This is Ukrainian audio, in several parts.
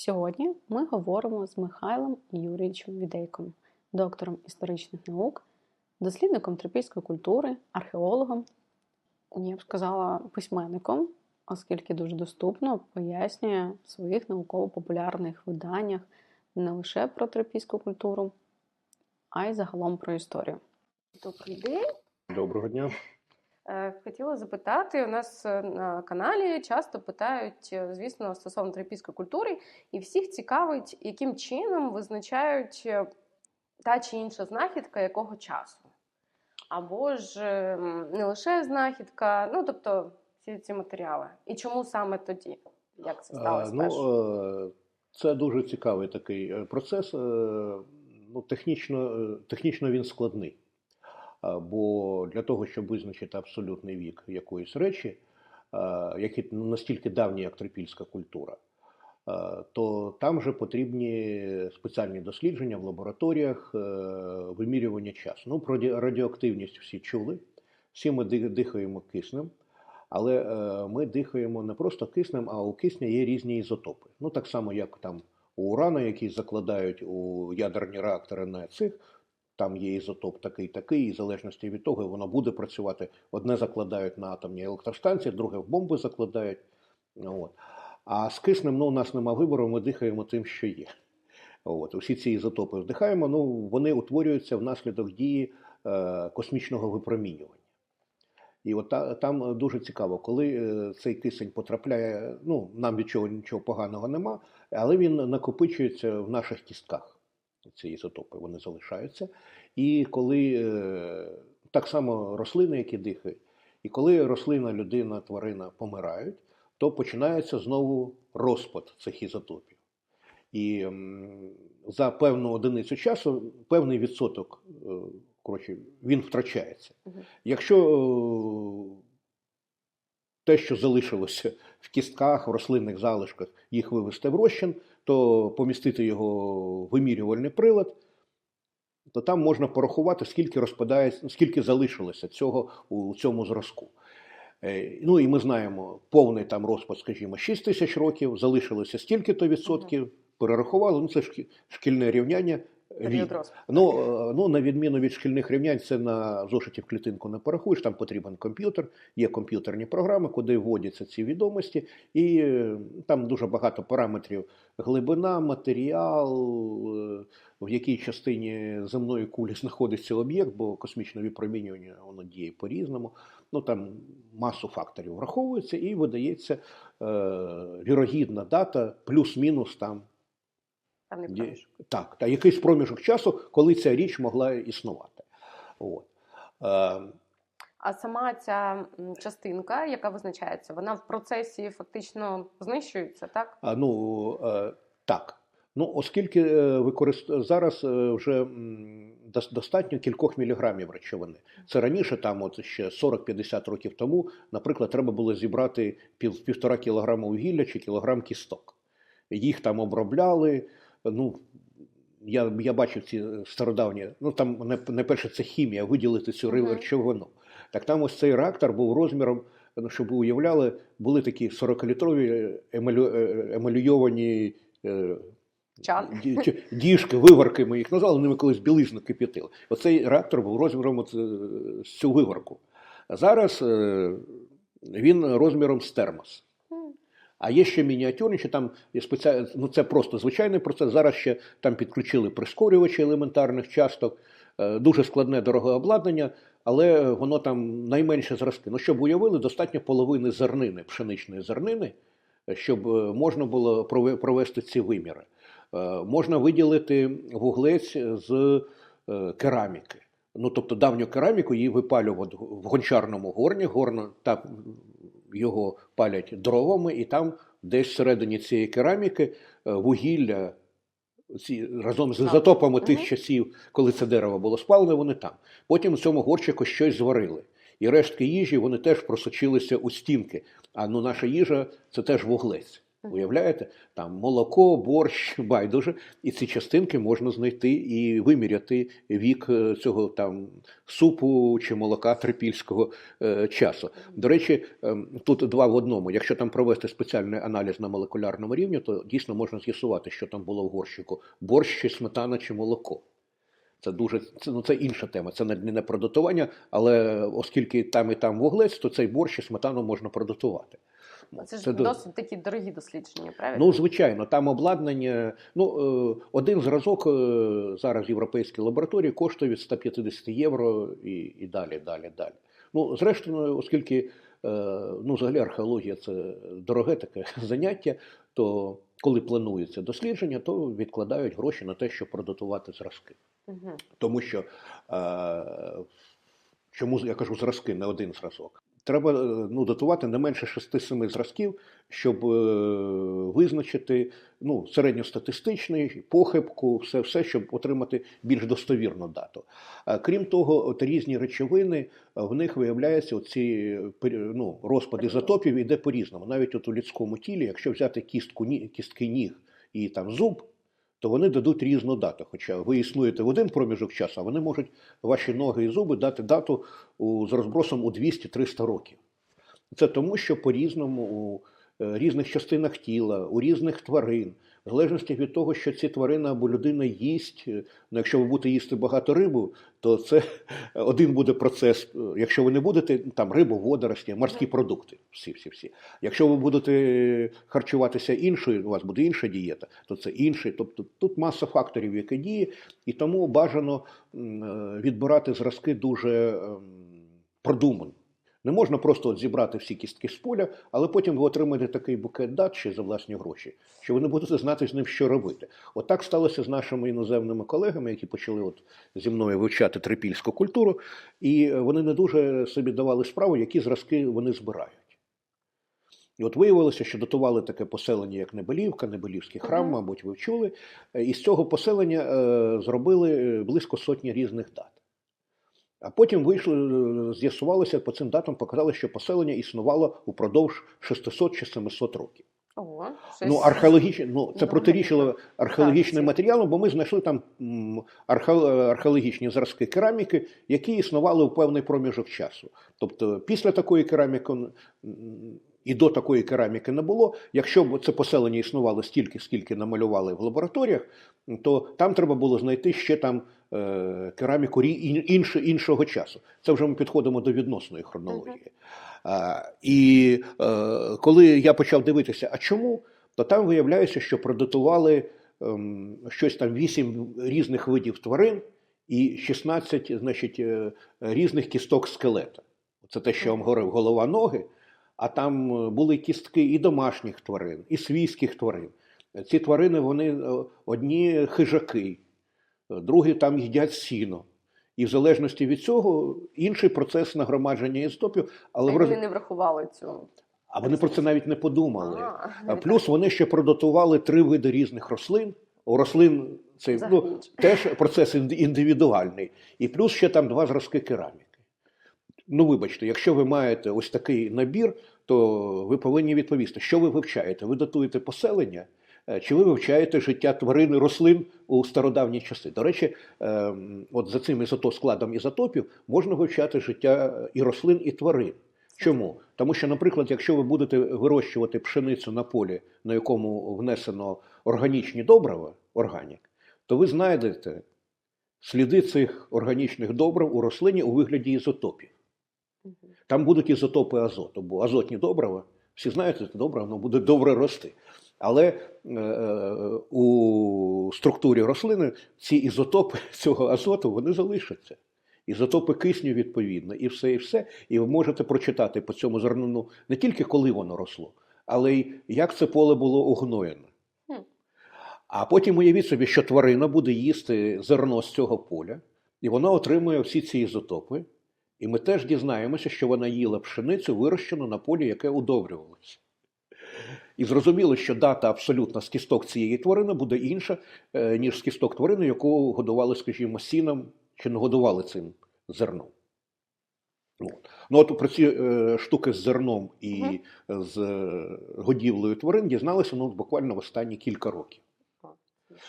Сьогодні ми говоримо з Михайлом Юрійовичем Відейком, доктором історичних наук, дослідником трипільської культури, археологом, я б сказала, письменником, оскільки дуже доступно пояснює в своїх науково-популярних виданнях не лише про трипільську культуру, а й загалом про історію. Добрий день. Доброго дня. Е, Хотіла запитати, у нас е, на каналі часто питають, е, звісно, стосовно трипільської культури, і всіх цікавить, яким чином визначають та чи інша знахідка якого часу. Або ж не лише знахідка, ну тобто всі ці матеріали. І чому саме тоді? Як це сталося? Ну, це дуже цікавий такий процес. Ну, технічно, технічно він складний. Е, Бо для того, щоб визначити абсолютний вік якоїсь речі, е, які ну, настільки давні, як трипільська культура, е, то там вже потрібні спеціальні дослідження в лабораторіях, вимірювання часу. Ну, про радіоактивність всі чули, всі ми дихаємо киснем. Але ми дихаємо не просто киснем, а у кисня є різні ізотопи. Ну так само, як там у урана, який закладають у ядерні реактори на цих, там є ізотоп такий, такий, і в залежності від того, воно буде працювати. Одне закладають на атомні електростанції, друге в бомби закладають. От. А з киснем ну, у нас нема вибору, ми дихаємо тим, що є. От. Усі ці ізотопи вдихаємо, ну, вони утворюються внаслідок дії е, космічного випромінювання. І от та, там дуже цікаво, коли е, цей кисень потрапляє, ну нам від чого нічого поганого нема, але він накопичується в наших кістках. Ці ізотопи вони залишаються. І коли е, так само рослини, які дихають, і коли рослина, людина, тварина помирають, то починається знову розпад цих ізотопів. І за певну одиницю часу певний відсоток е, коротше, він втрачається. Якщо е, те, що залишилося в кістках, в рослинних залишках, їх вивести в розчин, то помістити його в вимірювальний прилад, то там можна порахувати, скільки розпадається, скільки залишилося цього у цьому зразку. Е, Ну і ми знаємо повний там розпад, скажімо, 6 тисяч років, залишилося стільки-то відсотків, перерахували, ну це шкі- шкільне рівняння. Період Ну, е, ну, на відміну від шкільних рівнянь, це на зошиті в клітинку не порахуєш, там потрібен комп'ютер, є комп'ютерні програми, куди вводяться ці відомості, і е, там дуже багато параметрів: глибина, матеріал, е, в якій частині земної кулі знаходиться об'єкт, бо космічне випромінювання воно діє по-різному. Ну там масу факторів враховується і видається е, вірогідна дата, плюс-мінус там Певний проміжок. Так, та якийсь проміжок часу, коли ця річ могла існувати. От. Е, А сама ця частинка, яка визначається, вона в процесі фактично знищується, так? а, ну, е, так. Ну, оскільки е, використ... зараз е, вже достатньо кількох міліграмів речовини. Це раніше, там, от ще 40-50 років тому, наприклад, треба було зібрати пів, півтора кілограма вугілля чи кілограм кісток. Їх там обробляли. Ну, я, я бачив ці стародавні, ну там не, перше це хімія, виділити цю Мгм. речовину. Так там ось цей реактор був розміром, ну, щоб ви уявляли, були такі 40-літрові емалю, е, емалюйовані е, Чан. діжки, виварки ми їх назвали, ними колись білизну кип'ятили. Оцей реактор був розміром от, е, з цю виварку. А зараз е, він розміром з термос. А є ще мініатюрніші, там є спеціальні, ну це просто звичайний процес. Зараз ще там підключили прискорювачі елементарних часток, е, дуже складне дороге обладнання, але воно там найменше зразки. Ну, щоб уявили, достатньо половини зернини, пшеничної зернини, щоб е, можна було провести ці виміри. Е, Можна виділити вуглець з кераміки. Ну, тобто давню кераміку її випалювали в гончарному горні, горно та його палять дровами, і там десь всередині цієї кераміки е, вугілля ці, разом з Так. ізотопами тих часів, коли це дерево було спалене, вони там. Потім в цьому горчику щось зварили. І рештки їжі вони теж просочилися у стінки. А ну наша їжа це теж вуглець. Уявляєте? Там молоко, борщ, байдуже, і ці частинки можна знайти і виміряти вік е, цього там супу чи молока трипільського е, часу. До речі, ем, тут два в одному. Якщо там провести спеціальний аналіз на молекулярному рівні, то дійсно можна з'ясувати, що там було в горщику: борщ, чи сметана чи молоко. Це дуже це, ну, це інша тема. Це не, не про дотування, але оскільки там і там вуглець, то цей борщ і сметану можна продотувати. Це ж Це до- досить такі дорогі дослідження, правильно? Ну, звичайно, там обладнання. Ну, е, один зразок е, зараз в європейській лабораторії коштує від 150 євро і, і далі, далі, далі. Ну, зрештою, оскільки е, ну, взагалі археологія це дороге таке заняття, то коли планується дослідження, то відкладають гроші на те, щоб продатувати зразки. Угу. Тому що е, чому я кажу зразки, не один зразок. Треба е, ну, датувати не менше 6-7 зразків, щоб е, визначити ну, середньостатистичний похибку, все, все, щоб отримати більш достовірну дату. Крім того, от різні речовини е, в них виявляється оці пері- ну, розпад ізотопів іде по-різному. Навіть от у людському тілі, якщо взяти кістку, кістки ніг і там зуб, то вони дадуть різну дату. Хоча ви існуєте в один проміжок часу, а вони можуть ваші ноги і зуби дати дату у, з розбросом у 200-300 років. Це тому, що по-різному різних частинах тіла, у різних тварин, в залежності від того, що ці тварини або людина їсть. е, Ну, якщо ви будете їсти багато рибу, то це один буде процес. Е, Якщо ви не будете там рибу, водорості, морські продукти, всі, всі, всі. Якщо ви будете харчуватися іншою, у вас буде інша дієта, то це інший. Тобто тут маса факторів, які діє, і тому бажано е, відбирати зразки дуже ем, продумано. Не можна просто от зібрати всі кістки з поля, але потім ви отримаєте такий букет дат ще за власні гроші, що ви не будете знати з ним, що робити. От так сталося з нашими іноземними колегами, які почали от зі мною вивчати трипільську культуру, і е, вони не дуже собі давали справу, які зразки вони збирають. І от виявилося, що датували таке поселення, як Небелівка, Небелівський храм, мабуть, ви чули. Е, І з цього поселення е, зробили близько сотні різних дат. А потім вийшло, е, з'ясувалося по цим датам, показали, що поселення існувало упродовж 600 чи 700 років. Ого, Ну, археологічні, ну це протирічило археологічним матеріалом, бо ми знайшли там м, археологічні зразки кераміки, які існували у певний проміжок часу. Тобто, після такої кераміки і до такої кераміки не було. Якщо б це поселення існувало стільки, скільки намалювали в лабораторіях, то там треба було знайти ще там е, кераміку інше- іншого часу. Це вже ми підходимо до відносної хронології. А, і е, коли я почав дивитися, а чому, то там виявляється, що продатували ем, щось там 8 різних видів тварин і 16 значить, е, різних кісток скелета. Це те, що я вам говорив, голова ноги, а там е, були кістки і домашніх тварин, і свійських тварин. Ці тварини вони е, одні хижаки, е, другі там їдять сіно. І в залежності від цього інший процес нагромадження ізотопів, але роз... вони не врахували цю. а вони про це навіть не подумали. А, А Плюс вони ще продатували три види різних рослин. У рослин це ну, теж процес індивідуальний. І плюс ще там два зразки кераміки. Ну, вибачте, якщо ви маєте ось такий набір, то ви повинні відповісти, що ви вивчаєте? Ви датуєте поселення, е, чи ви вивчаєте життя тварин і рослин у стародавні часи? До речі, ем, от за цим ізото складом ізотопів можна вивчати життя і рослин, і тварин. Чому? Тому що, наприклад, якщо ви будете вирощувати пшеницю на полі, на якому внесено органічні добрива, органік, то ви знайдете сліди цих органічних добрив у рослині у вигляді ізотопів. Там будуть ізотопи азоту, бо азотні добрива, всі знають, це добре, воно буде добре рости. Але е, е, у структурі рослини ці ізотопи цього азоту вони залишаться. Ізотопи кисню відповідно, і все, і все. І ви можете прочитати по цьому зернину не тільки коли воно росло, але й як це поле було огноєно. А потім уявіть собі, що тварина буде їсти зерно з цього поля, і вона отримує всі ці ізотопи. І ми теж дізнаємося, що вона їла пшеницю, вирощену на полі, яке удобрювалося. І зрозуміло, що дата абсолютно з кісток цієї тварини буде інша, е, ніж з кісток тварини, яку годували, скажімо, сіном чи не годували цим зерном. От. Ну от про ці е, штуки з зерном і Мгм. з е, годівлею тварин дізналися ну, буквально в останні кілька років.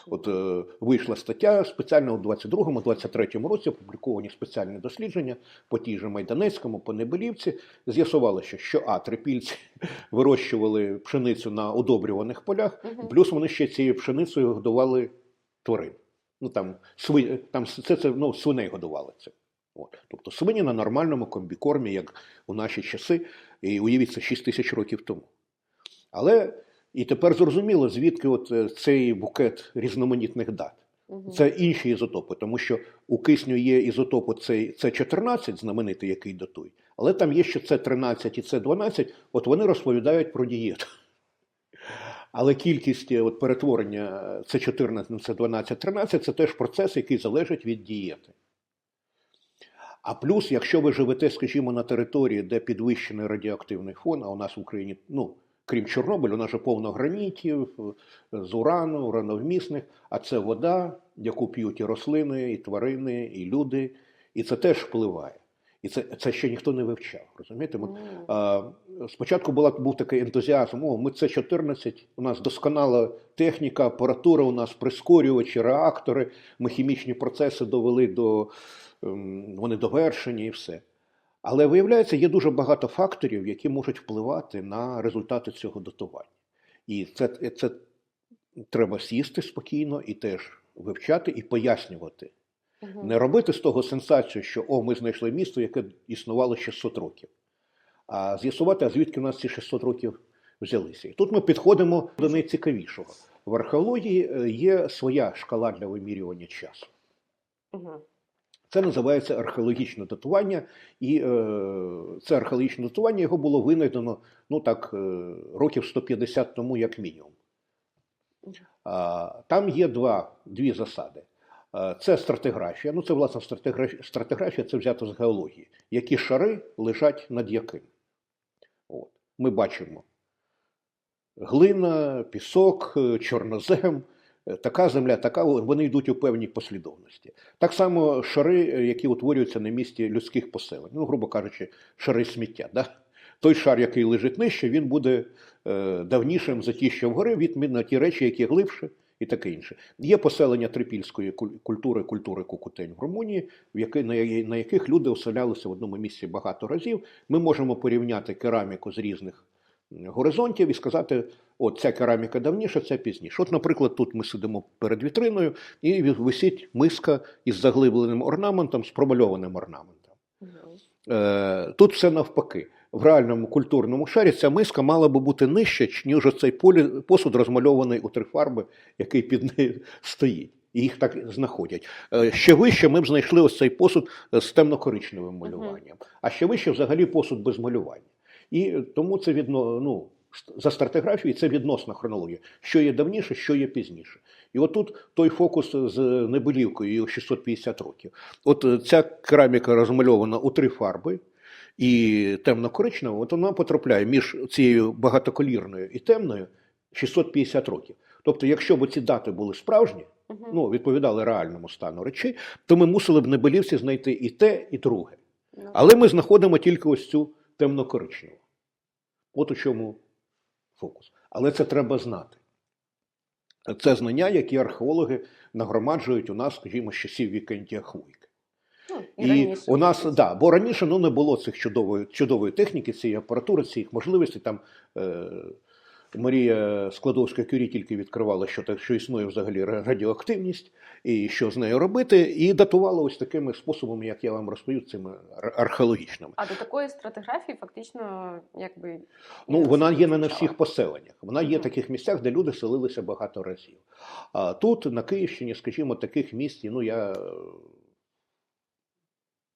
От е, вийшла стаття спеціально у 22-23 році опубліковані спеціальні дослідження по тій же Майданецькому, по Небелівці. З'ясувалося, що а трипільці вирощували пшеницю на удобрюваних полях, Мгм. плюс вони ще цією пшеницею годували тварин. Ну там сви, там це, це ну, свиней годували це. От. Тобто свині на нормальному комбікормі, як у наші часи, і уявіть, це 6 тисяч років тому. Але і тепер зрозуміло, звідки от е, цей букет різноманітних дат. Мгм. Це інші ізотопи, тому що у кисню є ізотоп цей С14, знаменитий, який датує, але там є ще С13 і С12, от вони розповідають про дієту. Але кількість е, от, перетворення С14 на С12, 13 це теж процес, який залежить від дієти. А плюс, якщо ви живете, скажімо, на території, де підвищений радіоактивний фон, а у нас в Україні, ну, крім Чорнобиля, у нас же повно гранітів, е, з урану, урановмісних, а це вода, яку п'ють і рослини, і тварини, і люди, і це теж впливає. І це, це ще ніхто не вивчав. Розумієте? Ми, а, спочатку була, був такий ентузіазм, о, ми це 14, у нас досконала техніка, апаратура, у нас прискорювачі, реактори, ми хімічні процеси довели до, ем, вони довершені і все. Але виявляється, є дуже багато факторів, які можуть впливати на результати цього датування. І це, це треба сісти спокійно і теж вивчати і пояснювати. Мгм. Не робити з того сенсацію, що о, ми знайшли місто, яке існувало 600 років, а з'ясувати, а звідки у нас ці 600 років взялися. І тут ми підходимо до найцікавішого. В археології е, є своя шкала для вимірювання часу. Мгм. Це називається археологічне датування, і е, це археологічне датування його було винайдено ну так, е, років 150 тому, як мінімум. А, там є два, дві засади. Це стратиграфія. Ну, це власне стратиграфія це взято з геології. Які шари лежать над яким. От. Ми бачимо глина, пісок, е, чорнозем. Е, Така земля, така вони йдуть у певній послідовності. Так само шари, е, які утворюються на місці людських поселень, ну, грубо кажучи, шари сміття. Да? Той шар, який лежить нижче, він буде е, давнішим за ті, що вгори, відмін на ті речі, які глибше, і таке інше. Є поселення трипільської куль- культури, культури Кукутень в Румунії, на, яких люди оселялися в одному місці багато разів. Ми можемо порівняти кераміку з різних горизонтів і сказати, от ця кераміка давніша, ця пізніше. От, наприклад, тут ми сидимо перед вітриною, і висить миска із заглибленим орнаментом, з промальованим орнаментом. Е, тут все навпаки. В реальному культурному шарі ця миска мала би бути нижче, ніж цей посуд розмальований у три фарби, який під нею стоїть. І їх так знаходять. Е, Ще вище ми б знайшли ось цей посуд е, з темно-коричневим малюванням, а ще вище взагалі посуд без малювання. І тому це відно, ну, за стратиграфією це відносна хронологія, що є давніше, що є пізніше. І отут той фокус з Небелівкою, її 650 років. От е, ця кераміка розмальована у три фарби і темно-коричнева, от вона потрапляє між цією багатоколірною і темною 650 років. Тобто, якщо б ці дати були справжні, Мгм. ну, відповідали реальному стану речей, то ми мусили б на Белівці знайти і те, і друге. Ну, Але ми знаходимо тільки ось цю темно-коричневу. От у чому фокус. Але це треба знати. Це знання, які археологи нагромаджують у нас, скажімо, з часів Вікентія Хвойки. ну, І раніше, у нас, да, бо раніше ну, не було цих чудової, чудової техніки, цієї апаратури, цих можливостей. Там е, Марія Складовська Кюрі тільки відкривала, що, так, що існує взагалі радіоактивність і що з нею робити, і датувала ось такими способами, як я вам розповів, цими ар- археологічними. А до такої стратиграфії фактично якби Ну, вона є не на всіх поселеннях. Вона є в таких місцях, де люди селилися багато разів. А тут, на Київщині, скажімо, таких місць, ну я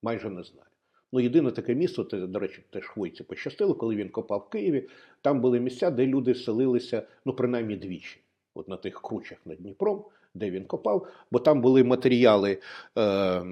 майже не знаю. Ну, єдине таке місто, це, до речі, теж Хвойці пощастило, коли він копав в Києві. Там були місця, де люди селилися, ну, принаймні двічі, от на тих кручах над Дніпром, де він копав, бо там були матеріали е,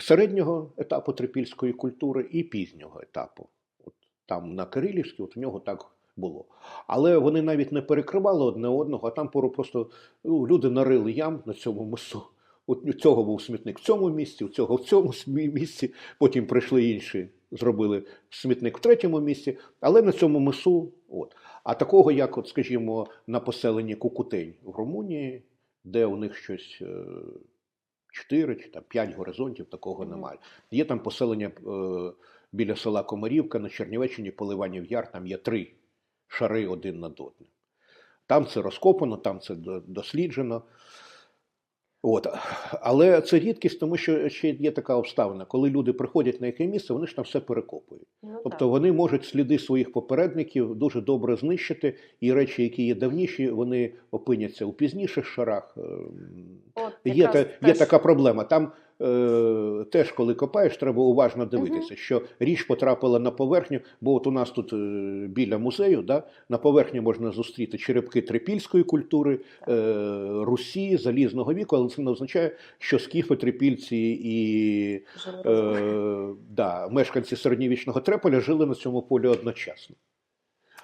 середнього етапу трипільської культури і пізнього етапу. От там на Кирилівській, от в нього так було. Але вони навіть не перекривали одне одного, а там пору просто ну, люди нарили ям на цьому мису. От у цього був смітник в цьому місці, у цього в цьому місці. Потім прийшли інші зробили смітник в третьому місці, але на цьому мису. От. А такого, як, от, скажімо, на поселенні Кукутень в Румунії, де у них щось. е, 4 чи там 5 горизонтів, такого немає. Є там поселення е, біля села Комарівка на Чернівеччині, Поливанів Яр, там є три шари один над одним. Там це розкопано, там це досліджено. От. Але це рідкість, тому що ще є така обставина, коли люди приходять на яке місце, вони ж там все перекопують. Ну, Тобто так. вони можуть сліди своїх попередників дуже добре знищити, і речі, які є давніші, вони опиняться у пізніших шарах. Ем, От Є, та, є теж- така проблема. Там е, теж, коли копаєш, треба уважно дивитися, що річ потрапила на поверхню, бо от у нас тут е, біля музею, да, на поверхні можна зустріти черепки трипільської культури, е, Русі, залізного віку, але це не означає, що скіфи, трипільці і е, да, мешканці середньовічного Треполя жили на цьому полі одночасно.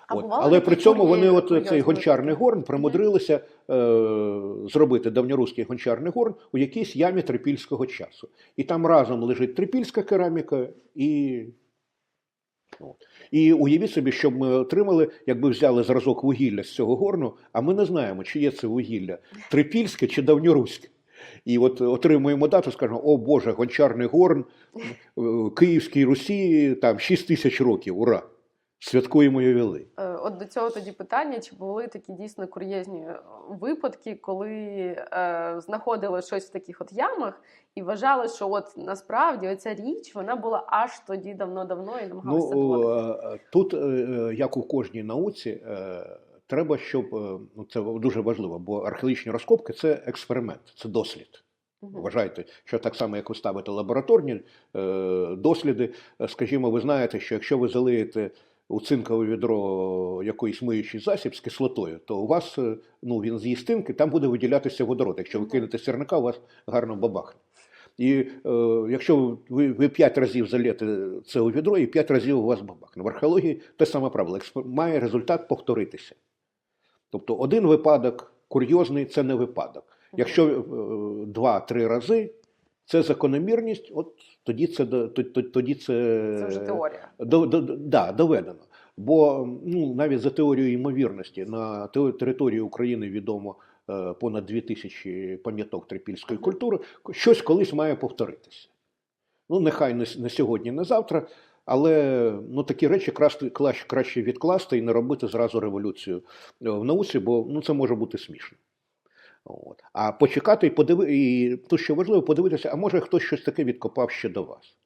От. Але при цьому вони, от цей гончарний горн, примудрилися е, зробити давньоруський гончарний горн у якійсь ямі трипільського часу. І там разом лежить трипільська кераміка і. От. І уявіть собі, що б ми отримали, якби взяли зразок вугілля з цього горну, а ми не знаємо, чи є це вугілля трипільське чи давньоруське. І от отримуємо дату, скажемо, о Боже, гончарний горн, е, Київській Русі, там 6 тисяч років, ура! Святкуємо ювілей. Е, От до цього тоді питання: чи були такі дійсно кур'єзні е, випадки, коли е, знаходили щось в таких от ямах і вважали, що от насправді оця річ вона була аж тоді давно-давно і намагалися Ну, доводити. е, тут, як у кожній науці, треба, щоб ну, це дуже важливо, бо археологічні розкопки це експеримент, це дослід. Вважайте, що так само, як ви ставите лабораторні е, досліди, скажімо, ви знаєте, що якщо ви залиєте у цинкове відро якийсь миючий засіб з кислотою, то у вас е, ну, він з їстинки, там буде виділятися водород. Якщо ви кинете сірника, у вас гарно бабахне. І е, якщо ви, ви 5 разів залєте це у відро, і 5 разів у вас бабахне. В археології те саме правило. Має результат повторитися. Тобто один випадок курйозний це не випадок. Якщо е, два-три рази це закономірність, от тоді це тоді це, Це вже теорія. до, до, да, доведено. Бо ну, навіть за теорією ймовірності на території України відомо е, понад 2000 пам'яток трипільської культури, щось колись має повторитися. Ну, нехай не, не сьогодні, не завтра, але ну, такі речі краще, краще, краще відкласти і не робити зразу революцію е, в науці, бо ну, це може бути смішно. От. А почекати і подиви... і то, що важливо, подивитися, а може хтось щось таке відкопав ще до вас.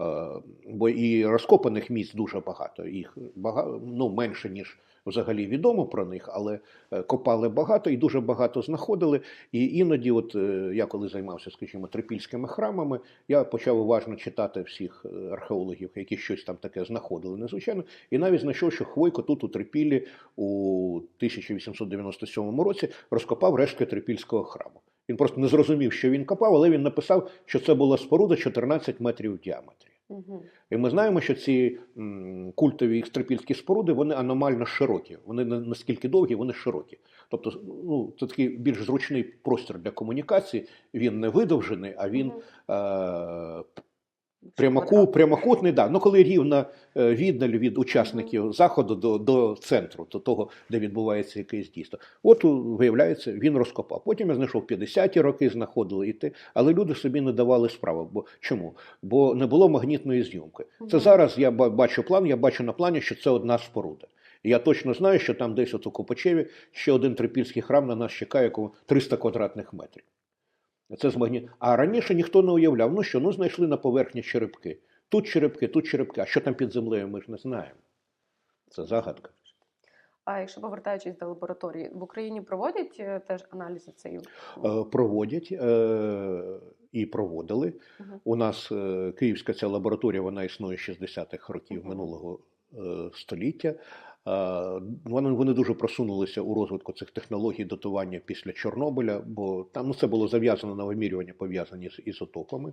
Е, Бо і розкопаних місць дуже багато, їх багато, ну, менше, ніж взагалі відомо про них, але е, копали багато і дуже багато знаходили. І іноді, от е, я коли займався, скажімо, трипільськими храмами, я почав уважно читати всіх е, археологів, які щось там таке знаходили незвичайно, і навіть знайшов, що Хвойко тут у Трипіллі у 1897 році розкопав рештки трипільського храму. Він просто не зрозумів, що він копав, але він написав, що це була споруда 14 метрів в діаметрі. І ми знаємо, що ці культові трипільські споруди вони аномально широкі. Вони не наскільки довгі, вони широкі. Тобто, ну, це такий більш зручний простір для комунікації. Він не видовжений, а він е. Прямоку, прямокутний. Да. Ну, коли рівна е, віддаль від учасників заходу до, до центру, до того, де відбувається якесь дійство. От виявляється, він розкопав. Потім я знайшов 50-ті роки, знаходили і те, але люди собі не давали справи. Бо чому? Бо не було магнітної зйомки. Це зараз я бачу план, я бачу на плані, що це одна споруда. І я точно знаю, що там десь от у Копачеві ще один трипільський храм на нас чекає, якому 300 квадратних метрів. Це з магні... А раніше ніхто не уявляв, ну що, ну знайшли на поверхні черепки. Тут черепки, тут черепки. А що там під землею, ми ж не знаємо. Це загадка. А якщо повертаючись до лабораторії, в Україні проводять е, теж аналізи цієї? Е, Проводять е, і проводили. Мгм. У нас е, київська ця лабораторія, вона існує з 60-х років Мгм. минулого е, століття. Вони, вони дуже просунулися у розвитку цих технологій датування після Чорнобиля, бо там ну, це було зав'язано на вимірювання, пов'язані з ізотопами.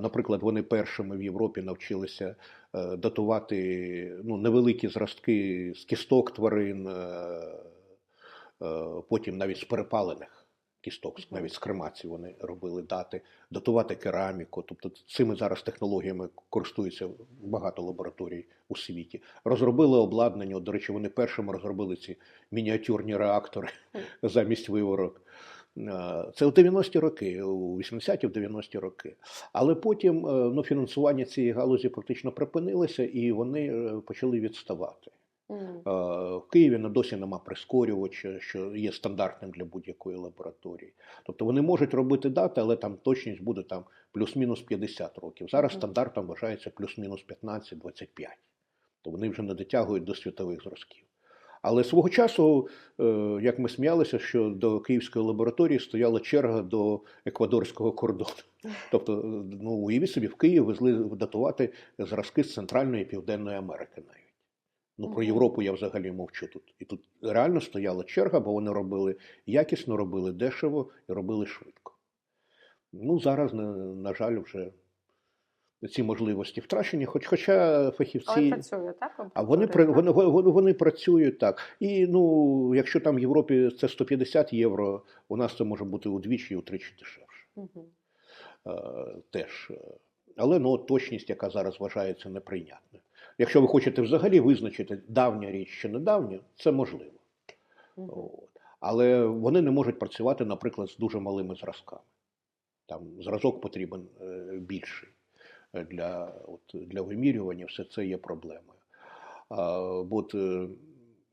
Наприклад, вони першими в Європі навчилися е, датувати ну, невеликі зразки з кісток тварин, е, е, потім навіть з перепалених кісток, навіть з кремації вони робили дати, датувати кераміку. Тобто цими зараз технологіями користуються багато лабораторій у світі. Розробили обладнання. До речі, вони першими розробили ці мініатюрні реактори замість виворок. Це у 90-ті роки, у 80-ті, в 90-ті роки. Але потім е, ну, фінансування цієї галузі практично припинилося, і вони е, почали відставати. Е, В Києві на досі нема прискорювача, що є стандартним для будь-якої лабораторії. Тобто вони можуть робити дати, але там точність буде там плюс-мінус 50 років. Зараз Мгм. стандартом вважається плюс-мінус 15-25. То вони вже не дотягують до світових зразків. Але свого часу, е, як ми сміялися, що до Київської лабораторії стояла черга до еквадорського кордону. Тобто, е, ну, уявіть собі, в Київ везли датувати зразки з Центральної і Південної Америки навіть. Ну, про Європу я взагалі мовчу тут. І тут реально стояла черга, бо вони робили якісно, робили дешево і робили швидко. Ну, зараз, на, на жаль, вже ці можливості втрачені, хоч, хоча фахівці. Але працює, так? А вони, вони, вони, вони працюють так. І ну, якщо там в Європі це 150 євро, у нас це може бути удвічі, і утричі дешевше. Е, теж. Але ну, точність, яка зараз вважається неприйнятною. Якщо ви хочете взагалі визначити давня річ чи недавня, це можливо. От. Але вони не можуть працювати, наприклад, з дуже малими зразками. Там зразок потрібен е, більший е, для, от, для вимірювання, все це є проблемою. А, от, е,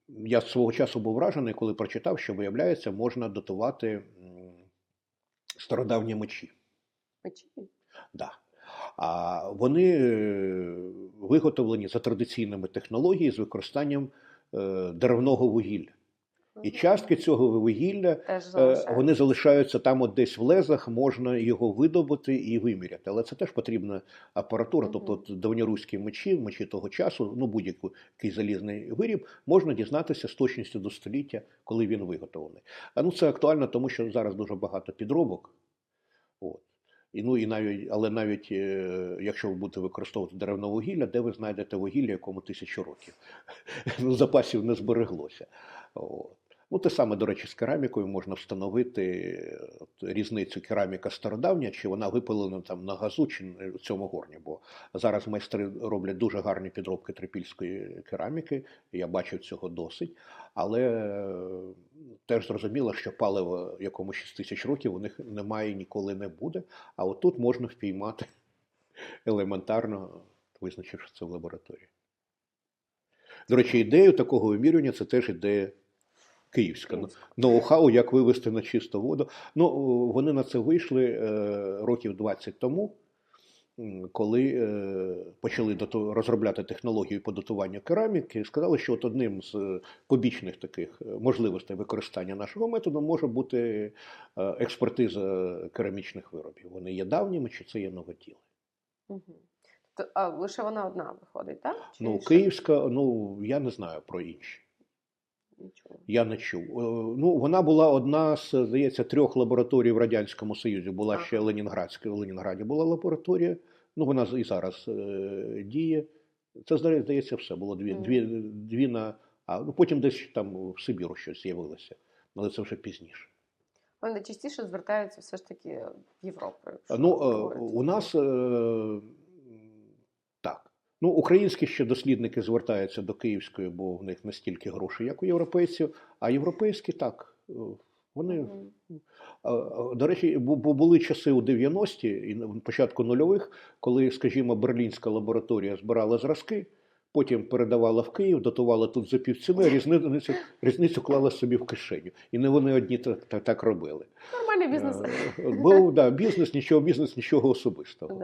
я свого часу був вражений, коли прочитав, що, виявляється, можна датувати стародавні мечі. Печі. Да. А вони е, виготовлені за традиційними технологіями з використанням е, деревного вугілля. І частки цього вугілля Е. Вони залишаються там, от десь в лезах, можна його видобути і виміряти. Але це теж потрібна апаратура. Мгм. Тобто давньоруські мечі, мечі того часу, ну будь-який залізний виріб, можна дізнатися з точністю до століття, коли він виготовлений. А ну це актуально, тому що зараз дуже багато підробок. От. І, ну, і навіть, але навіть е, якщо ви будете використовувати деревне вугілля, де ви знайдете вугілля, якому тисячу років ну, запасів не збереглося. От. Ну, те саме, до речі, з керамікою можна встановити от, різницю кераміка стародавня, чи вона випалена там на газу, чи в цьому горні. Бо зараз майстри роблять дуже гарні підробки трипільської кераміки. Я бачив цього досить. Але е, теж зрозуміло, що паливо, якому 6 тисяч років, у них немає ніколи не буде. А от тут можна впіймати елементарно, визначивши це в лабораторії. До речі, ідею такого вимірювання це теж ідея київська. Ну, Ноу-хау, як вивести на чисту воду. Ну, вони на це вийшли е, років 20 тому, коли е, почали розробляти технологію по датуванню кераміки, сказали, що от одним з е, побічних таких е, можливостей використання нашого методу може бути е, експертиза керамічних виробів. Вони є давніми чи це є новоділи. Мгм. То, а лише вона одна виходить, так? Чи Ну, ще? київська, ну я не знаю про інші. Нічого. Я не чув. Е, Ну, вона була одна з, здається, трьох лабораторій в Радянському Союзі. Була Ага. ще Ленінградська, в Ленінграді була лабораторія. Ну, вона і зараз е, діє. Це, здається, все. Було дві, Мгм. дві, дві на. А ну, потім десь там в Сибіру щось з'явилося. Але це вже пізніше. Вони найчастіше звертаються все ж таки в Європу. Ну, е, говорити. у нас. Ну, українські ще дослідники звертаються до київської, бо в них не стільки грошей, як у європейців, а європейські так. е, Вони. А, а, До речі, бу- були часи у 90-ті і на початку нульових, коли, скажімо, берлінська лабораторія збирала зразки, потім передавала в Київ, датувала тут за півціни, різницю, різницю клала собі в кишеню. І не вони одні так, так, так робили. Нормальний бізнес. Е, Був да, бізнес, нічого бізнес, нічого особистого.